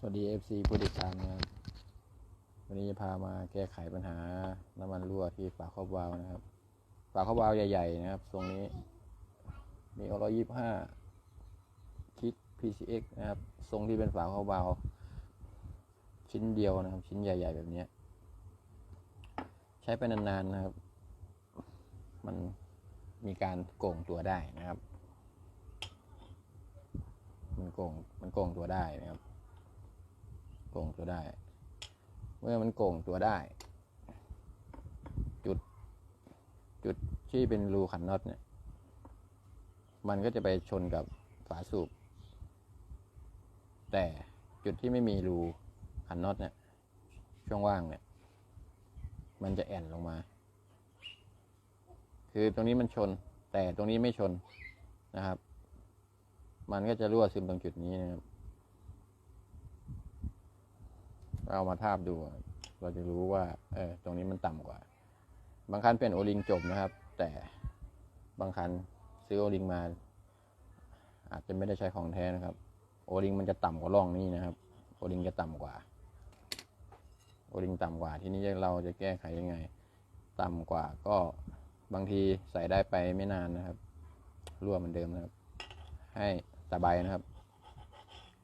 สวัสดี FC ผู้ติดตามนะครับวันนี้จะพามาแก้ไขปัญหาน้ำมันรั่วที่ฝาครอบวาล์วนะครับ ฝาครอบวาล์วใหญ่ ๆ นะครับทรงนี้ มีอร้อยยี่ห้าคิด PCX นะครับ ทรงที่เป็นฝาครอบวาล์วชิ้นเดียวนะครับ ชิ้นใหญ่ ๆ แบบนี้ ใช้ไปนาน ๆ นะครับ มันมีการโก่งตัวได้นะครับ มันโก่งมันโก่งตัวได้นะครับ โก่งตัวได้ เมื่อมันโก่งตัวได้ จุด จุดที่เป็นรูขันน็อตเนี่ย มันก็จะไปชนกับฝาสูบ แต่จุดที่ไม่มีรูขันน็อตเนี่ย ช่วงว่างเนี่ย มันจะแอนลงมา คือตรงนี้มันชน แต่ตรงนี้ไม่ชนนะครับ มันก็จะรั่วซึมตรงจุดนี้นะครับ เรามาทาบดู เราจะรู้ว่าเออตรงนี้มันต่ำกว่า บางคันเปลี่ยนโอลิงจบนะครับ แต่บางคันซื้อโอลิงมา อาจจะไม่ได้ใช้ของแท้นะครับ โอลิงมันจะต่ำกว่าร่องนี้นะครับ โอลิงจะต่ำกว่า โอลิงต่ำกว่า ทีนี้เราจะแก้ไขยังไง ต่ำกว่าก็บางทีใส่ได้ไปไม่นานนะครับรั่วเหมือนเดิมนะครับ ให้ตะไบนะครับ